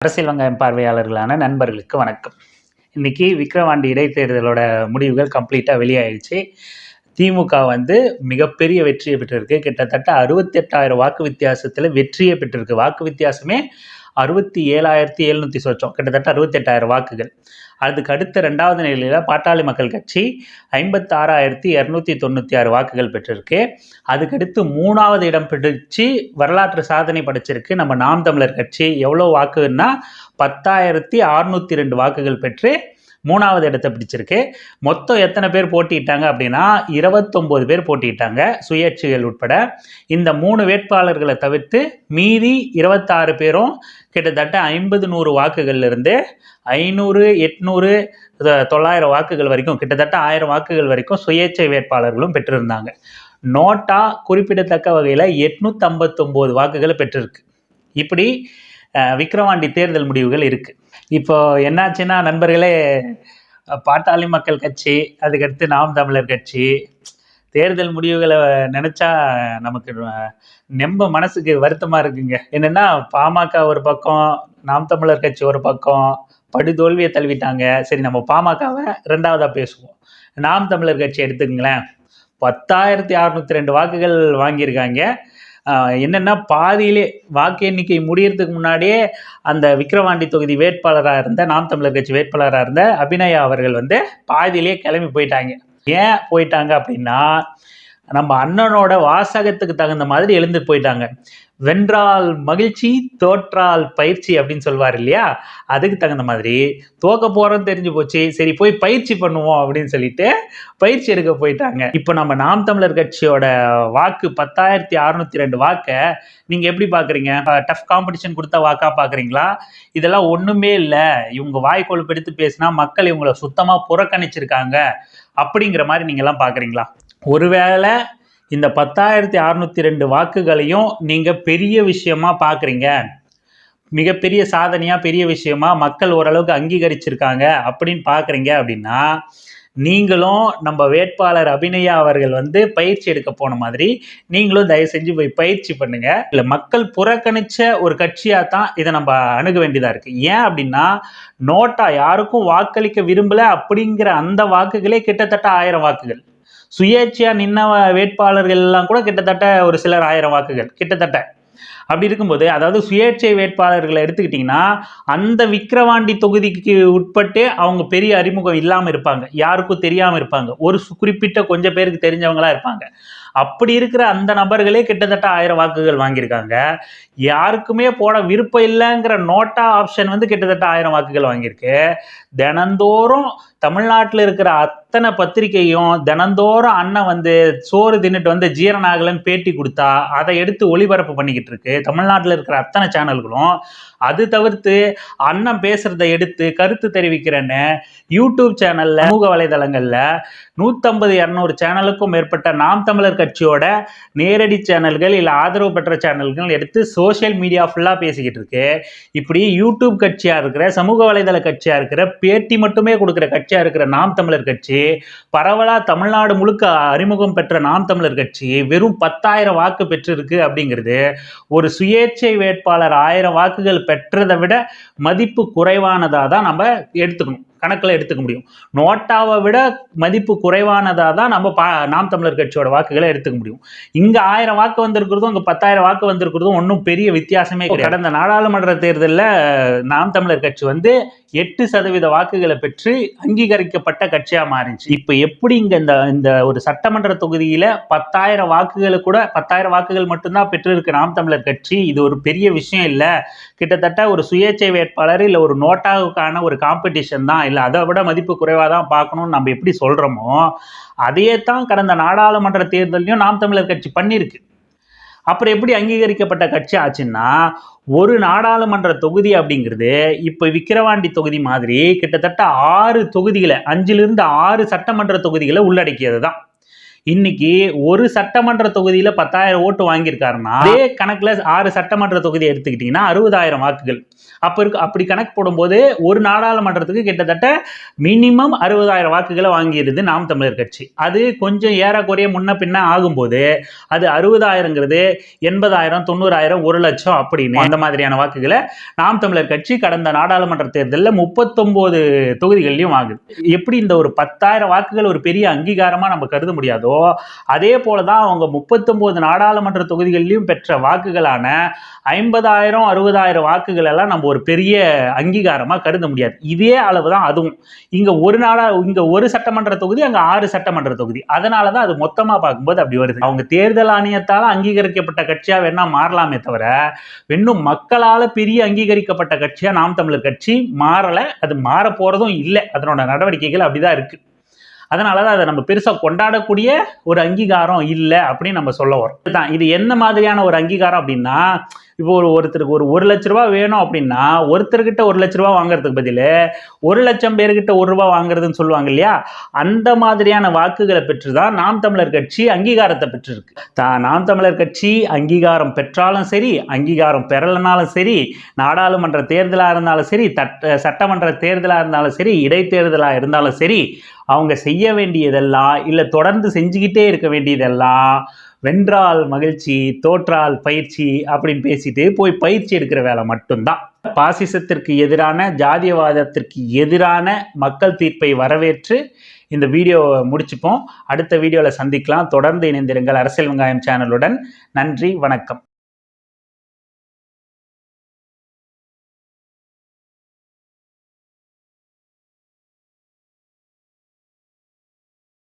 அரசியல் வெங்காயம் பார்வையாளர்களான நண்பர்களுக்கு வணக்கம். இன்னைக்கு விக்ரவாண்டி இடைத்தேர்தலோட முடிவுகள் கம்ப்ளீட்டாக வெளியாயிடுச்சு. திமுக வந்து மிகப்பெரிய வெற்றியை பெற்றிருக்கு. கிட்டத்தட்ட அறுபத்தெட்டாயிரம் வாக்கு வித்தியாசத்தில் வெற்றியை பெற்றிருக்கு. வாக்கு வித்தியாசமே அறுபத்தி ஏழாயிரத்தி எழுநூற்றி சொச்சம். கிட்டத்தட்ட அறுபத்தெட்டாயிரம் வாக்குகள். அதுக்கு அடுத்த ரெண்டாவது நிலையில் பாட்டாளி மக்கள் கட்சி ஐம்பத்தாறாயிரத்தி இரநூத்தி தொண்ணூற்றி ஆறு வாக்குகள் பெற்றிருக்கு. அதுக்கடுத்து மூணாவது இடம் பிடிச்சு வரலாற்று சாதனை படைச்சிருக்கு நம்ம நாம் தமிழர் கட்சி. எவ்வளோ வாக்குன்னா பத்தாயிரத்தி அறுநூற்றி ரெண்டு வாக்குகள் பெற்று மூணாவது இடத்தை பிடிச்சிருக்கு. மொத்தம் எத்தனை பேர் போட்டியிட்டாங்க அப்படின்னா இருபத்தொம்போது பேர் போட்டியிட்டாங்க சுயேட்சைகள் உட்பட. இந்த மூணு வேட்பாளர்களை தவிர்த்து மீதி இருபத்தாறு பேரும் கிட்டத்தட்ட ஐம்பது நூறு வாக்குகள்ல இருந்து ஐநூறு எட்நூறு தொள்ளாயிரம் வாக்குகள் வரைக்கும் கிட்டத்தட்ட ஆயிரம் வாக்குகள் வரைக்கும் சுயேட்சை வேட்பாளர்களும் பெற்றிருந்தாங்க. நோட்டா குறிப்பிடத்தக்க வகையில் எட்நூற்றம்பத்தொம்போது வாக்குகளை பெற்றிருக்கு. இப்படி விக்கிரவாண்டி தேர்தல் முடிவுகள் இருக்குது இப்போ என்னாச்சுன்னா நண்பர்களே பாட்டாளி மக்கள் கட்சி அதுக்கடுத்து நாம் தமிழர் கட்சி. தேர்தல் முடிவுகளை நினச்சா நமக்கு நெம்ப மனசுக்கு வருத்தமாக இருக்குங்க. என்னென்னா பாமக ஒரு பக்கம் நாம் தமிழர் கட்சி ஒரு பக்கம் படுதோல்வியை தழுவிட்டாங்க. சரி நம்ம பாமகவை ரெண்டாவதாக பேசுவோம். நாம் தமிழர் கட்சி எடுத்துக்கங்களேன். பத்தாயிரத்தி அறநூற்றி ரெண்டு வாக்குகள் வாங்கியிருக்காங்க. என்னென்னா பாதியிலே வாக்கு எண்ணிக்கை முடியறதுக்கு முன்னாடியே அந்த விக்கிரவாண்டி தொகுதி வேட்பாளராக இருந்த நாம் தமிழர் கட்சி வேட்பாளராக இருந்த அபிநயா அவர்கள் வந்து பாதியிலே கிளம்பி போயிட்டாங்க. ஏன் போயிட்டாங்க அப்படின்னா நம்ம அண்ணனோட வாசகத்துக்கு தகுந்த மாதிரி எழுந்து போயிட்டாங்க. வென்றால் மகிழ்ச்சி தோற்றால் பயிற்சி அப்படின்னு சொல்வார் இல்லையா? அதுக்கு தகுந்த மாதிரி தோக்க போறோம்னு தெரிஞ்சு போச்சு. சரி போய் பயிற்சி பண்ணுவோம் அப்படின்னு சொல்லிட்டு பயிற்சி எடுக்க போயிட்டாங்க. இப்போ நம்ம நாம் தமிழர் கட்சியோட வாக்கு பத்தாயிரத்தி அறுநூத்தி ரெண்டு வாக்கை நீங்கள் எப்படி பார்க்குறீங்க டஃப் காம்படிஷன் கொடுத்த வாக்காக பார்க்குறீங்களா இதெல்லாம் ஒன்றுமே இல்லை. இவங்க வாய் கொழுப்பெடுத்து பேசினா மக்கள் இவங்களை சுத்தமாக புறக்கணிச்சிருக்காங்க. அப்படிங்கிற மாதிரி நீங்கள்லாம் பார்க்குறீங்களா ஒருவேளை இந்த பத்தாயிரத்தி அறநூற்றி ரெண்டு வாக்குகளையும் நீங்கள் பெரிய விஷயமா பார்க்குறீங்க மிகப்பெரிய சாதனையாக பெரிய விஷயமா மக்கள் ஓரளவுக்கு அங்கீகரிச்சிருக்காங்க அப்படின்னு பார்க்குறீங்க அப்படின்னா நீங்களும் நம்ம வேட்பாளர் அபிநயா அவர்கள் வந்து பயிற்சி எடுக்க போன மாதிரி நீங்களும் தயவு செஞ்சு போய் பயிற்சி பண்ணுங்க. இல்ல மக்கள் புறக்கணிச்ச ஒரு கட்சியா தான் இதை நம்ம அணுக வேண்டியதா இருக்கு. ஏன் அப்படின்னா நோட்டா யாருக்கும் வாக்களிக்க விரும்பல அப்படிங்கிற அந்த வாக்குகளே கிட்டத்தட்ட ஆயிரம் வாக்குகள். சுயேட்சையா நின்ன வேட்பாளர்கள் எல்லாம் கூட கிட்டத்தட்ட ஒரு சிலர் ஆயிரம் வாக்குகள் கிட்டத்தட்ட. அப்படி இருக்கும்போது அதாவது சுயேட்சை வேட்பாளர்களை எடுத்துக்கிட்டிங்கன்னா அந்த விக்கிரவாண்டி தொகுதிக்கு உட்பட்டே அவங்க பெரிய அறிமுகம் இல்லாமல் இருப்பாங்க. யாருக்கும் தெரியாமல் இருப்பாங்க. ஒரு குறிப்பிட்ட கொஞ்சம் பேருக்கு தெரிஞ்சவங்களாக இருப்பாங்க. அப்படி இருக்கிற அந்த நபர்களே கிட்டத்தட்ட ஆயிரம் வாக்குகள் வாங்கியிருக்காங்க. யாருக்குமே போட விருப்பம் இல்லைங்கிற நோட்டா ஆப்ஷன் வந்து கிட்டத்தட்ட ஆயிரம் வாக்குகள் வாங்கியிருக்கு. தினந்தோறும் தமிழ்நாட்டில் இருக்கிற அத்தனை பத்திரிக்கையும் தினந்தோறும் அண்ணன் வந்து சோறு தின்னுட்டு வந்து ஜீரணாகலன்னு பேட்டி கொடுத்தா அதை எடுத்து ஒளிபரப்பு பண்ணிக்கிட்டு இருக்கு. தமிழ்நாட்டில் இருக்கிற அத்தனை சேனல்களும் அது தவிர்த்து அண்ணன் பேசுறத எடுத்து கருத்து தெரிவிக்கிறேன்னு யூடியூப் சேனல்ல சமூக வலைதளங்கள்ல நூற்றம்பது இரநூறு சேனலுக்கும் மேற்பட்ட நாம் தமிழர் கட்சியோட நேரடி சேனல்கள் இல்லை ஆதரவு பெற்ற சேனல்கள் எடுத்து சோஷியல் மீடியா ஃபுல்லாக பேசிக்கிட்டு இருக்கு. இப்படி யூடியூப் கட்சியாக இருக்கிற சமூக வலைதள கட்சியாக இருக்கிற பேட்டி மட்டுமே கொடுக்குற கட்சியாக இருக்கிற நாம் தமிழர் கட்சி பரவலாக தமிழ்நாடு முழுக்க அறிமுகம் பெற்ற நாம் தமிழர் கட்சி வெறும் பத்தாயிரம் வாக்கு பெற்றிருக்கு அப்படிங்கிறது ஒரு சுயேட்சை வேட்பாளர் ஆயிரம் வாக்குகள் பெற்றதை விட மதிப்பு குறைவானதாக தான் நம்ம எடுத்துக்கணும். கணக்கில் எடுத்துக்க முடியும். நோட்டாவை விட மதிப்பு குறைவானதாக தான் நம்ம பா நாம் தமிழர் கட்சியோட வாக்குகளை எடுத்துக்க முடியும். இங்கே ஆயிரம் வாக்கு வந்திருக்கிறதும் இங்கே பத்தாயிரம் வாக்கு வந்திருக்கிறதும் ஒன்றும் பெரிய வித்தியாசமே கிடையாது. கடந்த நாடாளுமன்ற தேர்தலில் நாம் தமிழர் கட்சி வந்து எட்டு சதவீத வாக்குகளை பெற்று அங்கீகரிக்கப்பட்ட கட்சியாக மாறிச்சு. இப்போ எப்படி இங்கே இந்த இந்த ஒரு சட்டமன்ற தொகுதியில் பத்தாயிரம் வாக்குகளை கூட பத்தாயிரம் வாக்குகள் மட்டும்தான் பெற்றிருக்கு நாம் தமிழர் கட்சி? இது ஒரு பெரிய விஷயம் இல்லை. கிட்டத்தட்ட ஒரு சுயேட்சை வேட்பாளர் இல்லை ஒரு நோட்டாவுக்கான ஒரு காம்படிஷன் தான் இல்லை அதை விட மதிப்பு குறைவாக தான் பார்க்கணும்னு நம்ம எப்படி சொல்கிறோமோ அதையே தான் கடந்த நாடாளுமன்ற தேர்தலையும் நாம் தமிழர் கட்சி பண்ணியிருக்கு. அப்புறம் எப்படி அங்கீகரிக்கப்பட்ட கட்சி ஆச்சுன்னா ஒரு நாடாளுமன்ற தொகுதி அப்படிங்கிறது இப்போ விக்கிரவாண்டி தொகுதி மாதிரி கிட்டத்தட்ட ஆறு தொகுதிகளை அஞ்சிலிருந்து ஆறு சட்டமன்ற தொகுதிகளை உள்ளடக்கியது தான் இன்னைக்கு ஒரு சட்டமன்ற தொகுதியில பத்தாயிரம் ஓட்டு வாங்கியிருக்காருன்னா அதே கணக்குல ஆறு சட்டமன்ற தொகுதி எடுத்துக்கிட்டீங்கன்னா அறுபதாயிரம் வாக்குகள். அப்ப இருக்கு அப்படி கணக்கு போடும்போது ஒரு நாடாளுமன்றத்துக்கு கிட்டத்தட்ட மினிமம் அறுபதாயிரம் வாக்குகளை வாங்கியிருது நாம் தமிழர் கட்சி. அது கொஞ்சம் ஏறக்குறைய முன்ன பின்ன ஆகும்போது அது அறுபதாயிரங்கிறது எண்பதாயிரம் தொண்ணூறாயிரம் ஒரு லட்சம் அப்படின்னு அந்த மாதிரியான வாக்குகளை நாம் தமிழர் கட்சி கடந்த நாடாளுமன்ற தேர்தலில் முப்பத்தொம்போது தொகுதிகள்லையும் ஆகுது எப்படி இந்த ஒரு பத்தாயிரம் வாக்குகள் ஒரு பெரிய அங்கீகாரமாக நம்ம கருத முடியாதோ அதே போல தான் அவங்க முப்பத்தொம்போது நாடாளுமன்ற தொகுதிகள்லையும் பெற்ற வாக்குகளான ஐம்பதாயிரம் அறுபதாயிரம் வாக்குகள் எல்லாம் நம்ம ஒரு பெரிய அங்கீகாரமாக கருத முடியாது. இதே அளவு தான் அதுவும். இங்கே ஒரு நாடா இங்கே ஒரு சட்டமன்ற தொகுதி அங்கே ஆறு சட்டமன்ற தொகுதி. அதனால தான் அது மொத்தமாக பார்க்கும்போது அப்படி வருது. அவங்க தேர்தல் ஆணையத்தால் அங்கீகரிக்கப்பட்ட கட்சியாக வேணா மாறலாமே தவிர இன்னும் மக்களால் பெரிய அங்கீகரிக்கப்பட்ட கட்சியாக நாம் தமிழர் கட்சி மாறலை. அது மாற போகிறதும் இல்லை. அதனோட நடவடிக்கைகள் அப்படிதான் இருக்குது அதனால தான் அதை நம்ம பெருசாக கொண்டாடக்கூடிய ஒரு அங்கீகாரம் இல்லை அப்படின்னு நம்ம சொல்ல வரோம் இதுதான். இது என்ன மாதிரியான ஒரு அங்கீகாரம் அப்படின்னா இப்போ ஒரு ஒருத்தருக்கு ஒரு ஒரு லட்ச ரூபா வேணும் அப்படின்னா ஒருத்தர்கிட்ட ஒரு லட்ச ரூபா வாங்குறதுக்கு பதில் ஒரு லட்சம் பேர்கிட்ட ஒரு ரூபா வாங்குறதுன்னு சொல்லுவாங்க இல்லையா? அந்த மாதிரியான வாக்குகளை பெற்று தான் நாம் தமிழர் கட்சி அங்கீகாரத்தை பெற்றிருக்கு. தா நாம் தமிழர் கட்சி அங்கீகாரம் பெற்றாலும் சரி அங்கீகாரம் பெறலைனாலும் சரி நாடாளுமன்ற தேர்தலாக இருந்தாலும் சரி தட்ட சட்டமன்ற தேர்தலாக இருந்தாலும் சரி இடைத்தேர்தலாக இருந்தாலும் சரி அவங்க செய்ய வேண்டியதெல்லாம் இல்லை தொடர்ந்து செஞ்சுக்கிட்டே இருக்க வேண்டியதெல்லாம் வென்றால் மகிழ்ச்சி தோற்றால் பயிற்சி அப்படின்னு பேசிட்டு போய் பயிற்சி எடுக்கிற வேலை மட்டும்தான். பாசிசத்திற்கு எதிரான ஜாதியவாதத்திற்கு எதிரான மக்கள் தீர்ப்பை வரவேற்று இந்த வீடியோவை முடிச்சுப்போம். அடுத்த வீடியோவில் சந்திக்கலாம். தொடர்ந்து இணைந்திருங்கள். அரசியல் வெங்காயம் சேனலுடன் நன்றி வணக்கம்.